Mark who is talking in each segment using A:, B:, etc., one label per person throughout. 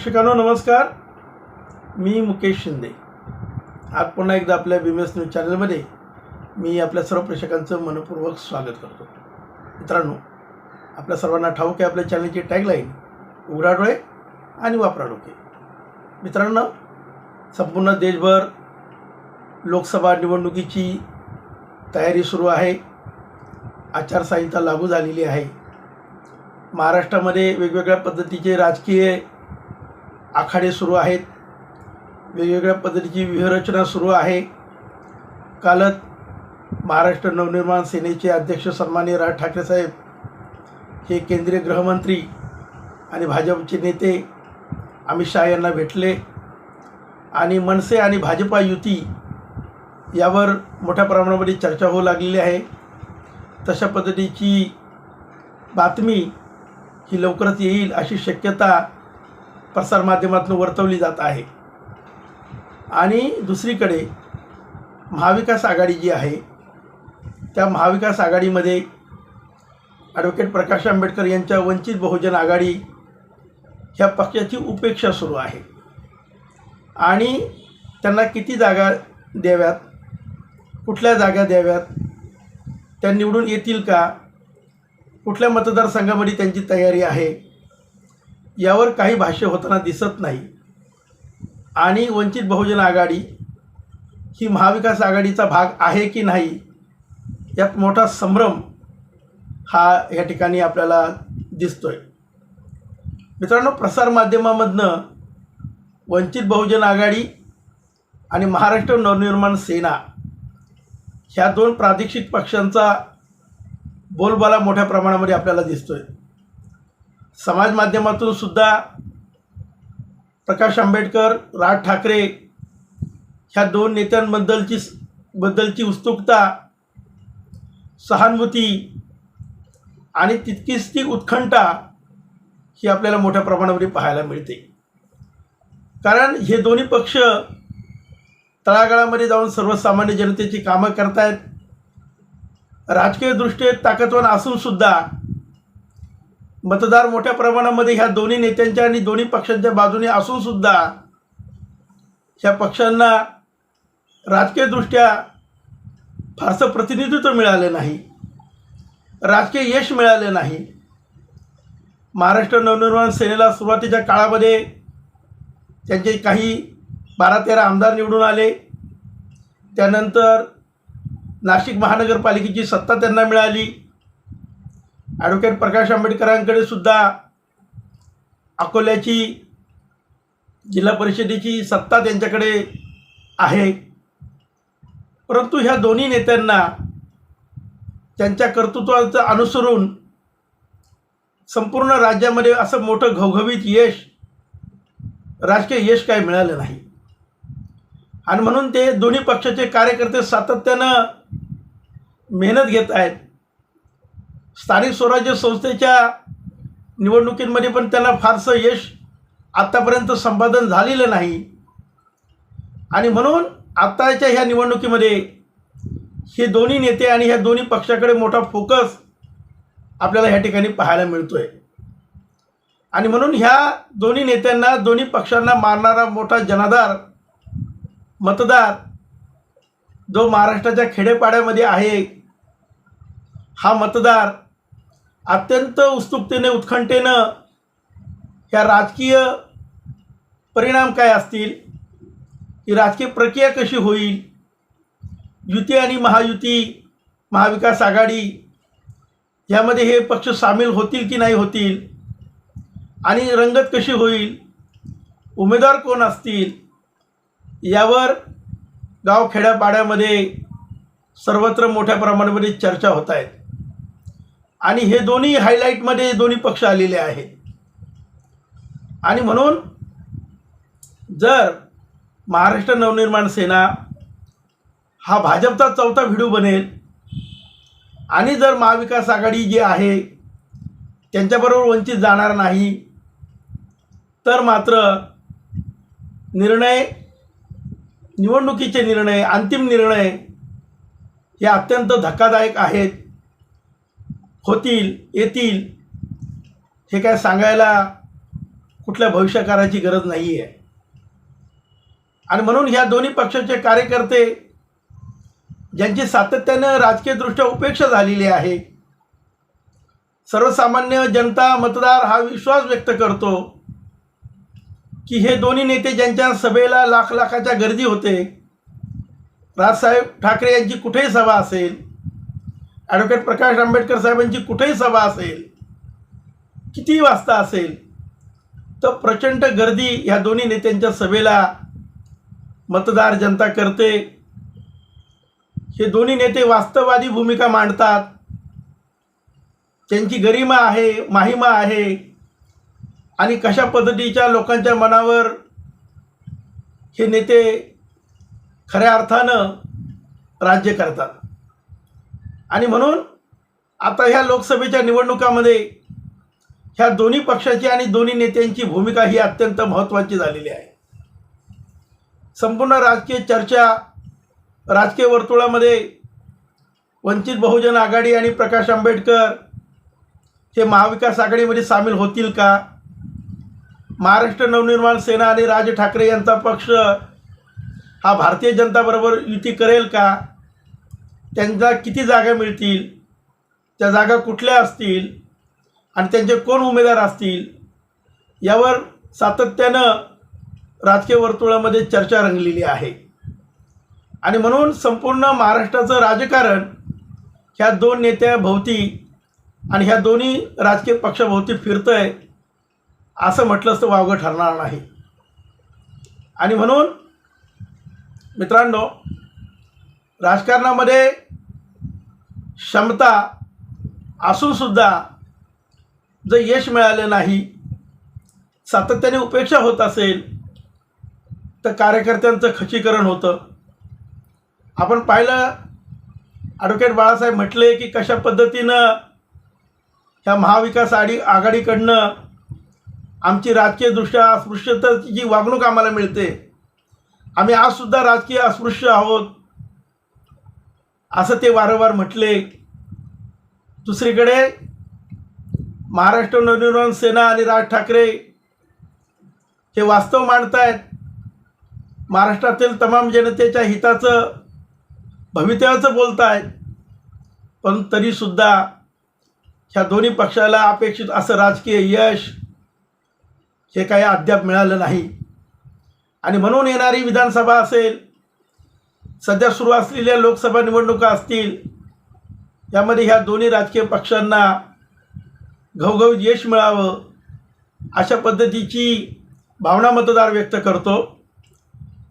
A: प्रेक्षकांनो नमस्कार. मी मुकेश शिंदे. आज पुन्हा एकदा आपल्या बी एस न्यूज चॅनलमध्ये मी आपल्या सर्व प्रेक्षकांचं मनपूर्वक स्वागत करतो. मित्रांनो आपल्या सर्वांना ठाऊक आहे आपल्या चॅनलची टॅगलाईन उघडा डोळे आणि वापरा डोके. मित्रांनो संपूर्ण देशभर लोकसभा निवडणुकीची तयारी सुरू आहे. आचारसंहिता लागू झालेली आहे. महाराष्ट्रामध्ये वेगवेगळ्या पद्धतीचे राजकीय आखाडे सुरू आहेत. वेगवेगळ्या पद्धतीची व्यूहरचना सुरू आहे. कालच महाराष्ट्र नवनिर्माण सेनेचे अध्यक्ष सन्माननीय राज ठाकरे साहेब हे केंद्रीय गृहमंत्री आणि भाजपचे नेते अमित शहा यांना भेटले. आणि मनसे आणि भाजपा युती यावर मोठ्या प्रमाणामध्ये चर्चा होऊ लागलेली आहे. तशा पद्धतीची बातमी ही लवकरच येईल अशी शक्यता प्रसारमाध्यमातून वर्तवली जात आहे. आणि दुसरीकडे महाविकास आघाडी जी आहे त्या महाविकास आघाडीमध्ये ॲडव्होकेट प्रकाश आंबेडकर यांच्या वंचित बहुजन आघाडी ह्या पक्षाची उपेक्षा सुरू आहे. आणि त्यांना किती जागा द्याव्यात? कुठल्या जागा द्याव्यात? त्या निवडून येतील का? कुठल्या मतदारसंघामध्ये त्यांची तयारी आहे? यावर काही भाष्य होताना दिसत नाही. आणि वंचित बहुजन आघाडी ही महाविकास आघाडीचा भाग आहे की नाही यात मोठा संभ्रम हा या ठिकाणी आपल्याला दिसतो आहे मित्रांनो प्रसारमाध्यमामधनं वंचित बहुजन आघाडी आणि महाराष्ट्र नवनिर्माण सेना ह्या दोन प्रादेशिक पक्षांचा बोलबाला मोठ्या प्रमाणामध्ये आपल्याला दिसतो आहे समाज माध्यमातून सुद्धा प्रकाश आंबेडकर राज ठाकरे ह्या दोन नेत्यांबद्दलची बद्दलची उत्सुकता सहानुभूती आणि तितकीच ती उत्कंठा ही आपल्याला मोठ्या प्रमाणामध्ये पाहायला मिळते. कारण हे दोन्ही पक्ष तळागाळामध्ये जाऊन सर्वसामान्य जनतेची कामं करतायत. राजकीयदृष्ट्या ताकदवान असूनसुद्धा मतदार मोठ्या प्रमाणामध्ये ह्या दोन्ही नेत्यांच्या आणि दोन्ही पक्षांच्या बाजूने असूनसुद्धा ह्या पक्षांना राजकीयदृष्ट्या फारसं प्रतिनिधित्व मिळालं नाही राजकीय यश मिळाले नाही. महाराष्ट्र नवनिर्माण सेनेला सुरुवातीच्या काळामध्ये त्यांचे काही बारा तेरा आमदार निवडून आले. त्यानंतर नाशिक महानगरपालिकेची सत्ता त्यांना मिळाली. ॲडव्होकेट प्रकाश आंबेडकरांकडे सुद्धा अकोल्याची जिल्हा परिषदेची सत्ता त्यांच्याकडे आहे. परंतु ह्या दोन्ही नेत्यांना त्यांच्या कर्तृत्वाचं अनुसरून संपूर्ण राज्यामध्ये असं मोठं घवघवीत यश राजकीय यश काय मिळालं नाही. आणि म्हणून ते दोन्ही पक्षाचे कार्यकर्ते सातत्यानं मेहनत घेत आहेत. स्थानिक स्वराज्य संस्थेच्या निवडणुकींमध्ये पण त्यांना फारसं यश आत्तापर्यंत संपादन झालेलं नाही. आणि म्हणून आत्ताच्या ह्या निवडणुकीमध्ये हे दोन्ही नेते आणि ह्या दोन्ही पक्षाकडे मोठा फोकस आपल्याला ह्या ठिकाणी पाहायला मिळतो आहे आणि म्हणून ह्या दोन्ही नेत्यांना दोन्ही पक्षांना मारणारा मोठा जनाधार मतदार जो महाराष्ट्राच्या खेडेपाड्यामध्ये आहे हा मतदार अत्यंत उत्सुकतेने उत्खंठेनं ह्या राजकीय परिणाम काय असतील ही राजकीय प्रक्रिया कशी होईल युती आणि महायुती महाविकास आघाडी ह्यामध्ये हे पक्ष सामील होतील की नाही होतील आणि रंगत कशी होईल उमेदवार कोण असतील यावर गाव खेड्यापाड्यामध्ये सर्वत्र मोठ्या प्रमाणामध्ये चर्चा होत आहेत. आणि हे दोन्ही हायलाईटमध्ये दोन्ही पक्ष आलेले आहेत. आणि म्हणून जर महाराष्ट्र नवनिर्माण सेना हा भाजपचा चौथा व्हिडिओ बनेल आणि जर महाविकास आघाडी जी आहे त्यांच्याबरोबर वंचित जाणार नाही तर मात्र निर्णय निवडणुकीचे निर्णय अंतिम निर्णय हे अत्यंत धक्कादायक आहेत. होतील येतील हे काय सांगायला कुठल्या भविष्यकाराची गरज नाही आहे आणि म्हणून ह्या दोन्ही पक्षाचे कार्यकर्ते ज्यांची सातत्यानं राजकीयदृष्ट्या उपेक्षा झालेली आहे सर्वसामान्य जनता मतदार हा विश्वास व्यक्त करतो की हे दोन्ही नेते ज्यांच्या सभेला लाख लाखाच्या गर्दी होते राजसाहेब ठाकरे यांची कुठेही सभा असेल ॲडव्होकेट प्रकाश आंबेडकर साहेबांची कुठेही सभा असेल किती वाजता असेल तर प्रचंड गर्दी ह्या दोन्ही नेत्यांच्या सभेला मतदार जनता करते. हे दोन्ही नेते वास्तववादी भूमिका मांडतात. त्यांची गरिमा आहे माहिमा आहे. आणि कशा पद्धतीच्या लोकांच्या मनावर हे नेते खऱ्या अर्थानं राज्य करतात. आणि म्हणून आता ह्या लोकसभेच्या निवडणुकामध्ये ह्या दोन्ही पक्षाची आणि दोन्ही नेत्यांची भूमिका ही अत्यंत महत्त्वाची झालेली आहे. संपूर्ण राजकीय चर्चा राजकीय वर्तुळामध्ये वंचित बहुजन आघाडी आणि प्रकाश आंबेडकर हे महाविकास आघाडीमध्ये सामील होतील का? महाराष्ट्र नवनिर्माण सेना आणि राज ठाकरे यांचा पक्ष हा भारतीय जनताबरोबर युती करेल का? त्यांना किती जागा मिळतील त्या जागा कुठल्या असतील आणि त्यांचे कोण उमेदवार असतील यावर सातत्यानं राजकीय वर्तुळामध्ये चर्चा रंगलेली आहे. आणि म्हणून संपूर्ण महाराष्ट्राचं राजकारण ह्या दोन नेत्याभोवती आणि ह्या दोन्ही राजकीय पक्षाभोवती फिरतं आहे असं म्हटलंच तर वावगं ठरणार नाही. आणि म्हणून मित्रांनो राजकारणामध्ये क्षमता असूनसुद्धा जर यश मिळालं नाही सातत्याने उपेक्षा होत असेल तर कार्यकर्त्यांचं खचीकरण होतं. आपण पाहिलं ॲडव्होकेट बाळासाहेब म्हटले की कशा पद्धतीनं ह्या महाविकास आडी आघाडीकडनं आमची राजकीयदृष्ट्या अस्पृश्यतेची जी वागणूक आम्हाला मिळते आम्ही आजसुद्धा राजकीय अस्पृश्य आहोत. असं ते वारंवार म्हटले. दुसरीकडे महाराष्ट्र नवनिर्माण सेना आणि राज ठाकरे हे वास्तव मांडतायत. महाराष्ट्रातील तमाम जनतेच्या हिताचं भवितव्याचं बोलत आहेत पण तरीसुद्धा ह्या दोन्ही पक्षाला अपेक्षित असं राजकीय यश हे काही अद्याप मिळालं नाही. आणि म्हणून येणारी विधानसभा असेल सध्या सुरू असलेल्या लोकसभा निवडणुका असतील यामध्ये ह्या दोन्ही राजकीय पक्षांना घवघवीत यश मिळावं अशा पद्धतीची भावना मतदार व्यक्त करतो.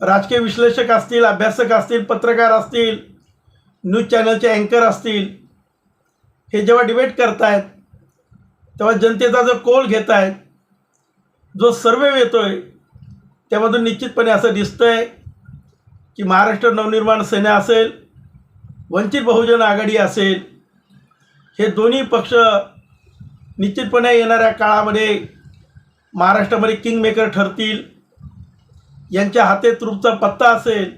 A: राजकीय विश्लेषक असतील अभ्यासक असतील पत्रकार असतील न्यूज चॅनलचे अँकर असतील हे जेव्हा डिबेट करतायत तेव्हा जनतेचा जो कोल घेत आहेत जो सर्वे येतो आहे त्यामधून निश्चितपणे असं दिसतं आहे की महाराष्ट्र नवनिर्माण सेना असेल वंचित बहुजन आघाडी असेल हे दोन्ही पक्ष निश्चितपणे येणाऱ्या काळामध्ये महाराष्ट्रामध्ये किंगमेकर ठरतील यांच्या हाते तृपचा पत्ता असेल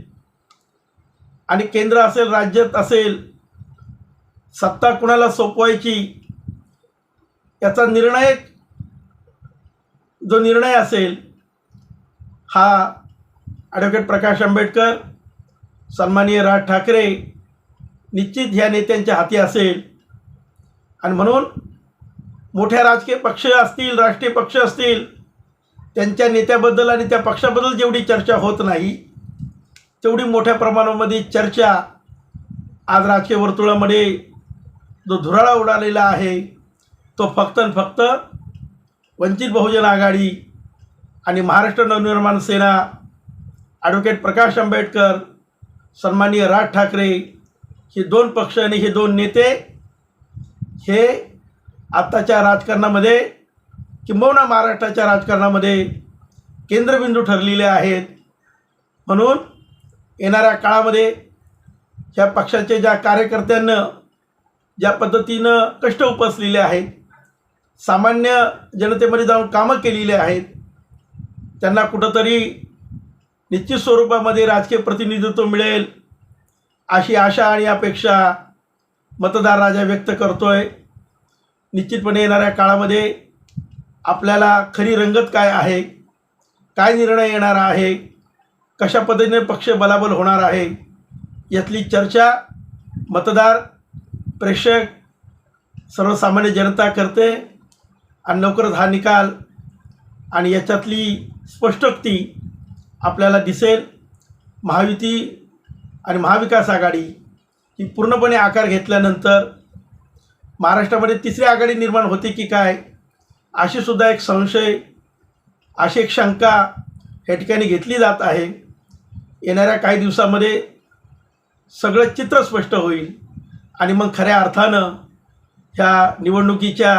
A: आणि केंद्र असेल राज्यात असेल सत्ता कुणाला सोपवायची याचा निर्णय जो निर्णय असेल हा ॲडव्होकेट प्रकाश आंबेडकर सन्माननीय राज ठाकरे निश्चित ह्या नेत्यांच्या हाती असेल. आणि म्हणून मोठ्या राजकीय पक्ष असतील राष्ट्रीय पक्ष असतील त्यांच्या नेत्याबद्दल आणि त्या पक्षाबद्दल जेवढी चर्चा होत नाही तेवढी मोठ्या प्रमाणामध्ये चर्चा आज राजकीय वर्तुळामध्ये जो धुराळा उडालेला आहे तो फक्त आणि फक्त वंचित बहुजन आघाडी आणि महाराष्ट्र नवनिर्माण सेना ॲडव्होकेट प्रकाश आंबेडकर सन्माननीय राज ठाकरे हे दोन पक्ष आणि हे दोन नेते हे आत्ताच्या राजकारणामध्ये किंबहुना महाराष्ट्राच्या राजकारणामध्ये केंद्रबिंदू ठरलेले आहेत. म्हणून येणाऱ्या काळामध्ये ह्या पक्षाच्या ज्या कार्यकर्त्यांना ज्या पद्धतीनं कष्ट उपसलेले आहेत सामान्य जनतेमध्ये जाऊन कामं केलेली आहेत त्यांना कुठंतरी निश्चित स्वरूपामध्ये राजकीय प्रतिनिधित्व मिळेल अशी आशा आणि अपेक्षा मतदार राजा व्यक्त करतो आहे निश्चितपणे येणाऱ्या काळामध्ये आपल्याला खरी रंगत काय आहे काय निर्णय येणार आहे कशा पद्धतीने पक्ष बलाबल होणार आहे यातली चर्चा मतदार प्रेक्षक सर्वसामान्य जनता करते आणि लवकरच हा निकाल आणि याच्यातली स्पष्टोक्ती आपल्याला दिसेल महायुती आणि महाविकास आघाडी ही पूर्णपणे आकार घेतल्यानंतर महाराष्ट्रामध्ये तिसरी आघाडी निर्माण होते की काय अशी सुद्धा एक संशय अशी एक शंका या ठिकाणी घेतली जात आहे. येणाऱ्या काही दिवसामध्ये सगळं चित्र स्पष्ट होईल आणि मग खऱ्या अर्थानं ह्या निवडणुकीच्या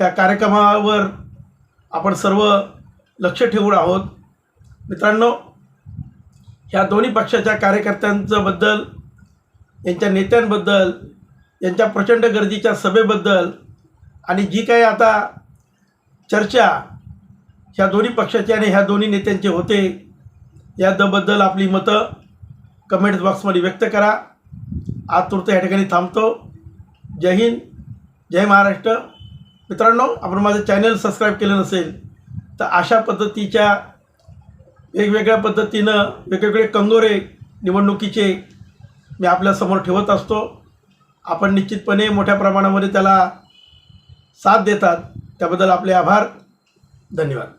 A: ह्या कार्यक्रमावर आपण सर्व लक्ष ठेवून आहोत. मित्रांनो ह्या दोन्ही पक्षाच्या कार्यकर्त्यांचं बद्दल यांच्या नेत्यांबद्दल यांच्या प्रचंड गर्दीच्या सभेबद्दल आणि जी काही आता चर्चा ह्या दोन्ही पक्षाची आणि ह्या दोन्ही नेत्यांचे होते याबद्दल आपली मतं कमेंट बॉक्समध्ये व्यक्त करा. आज तुर्त या ठिकाणी थांबतो. जय हिंद जय महाराष्ट्र. मित्रांनो आपण माझं चॅनल सबस्क्राईब केलं नसेल तर अशा पद्धतीच्या वेगवेगळ्या पद्धतीनं वेगवेगळे कंगोरे निवडणुकीचे मी आपल्यासमोर ठेवत असतो. आपण निश्चितपणे मोठ्या प्रमाणामध्ये त्याला साथ देतात. त्याबद्दल आपले आभार. धन्यवाद.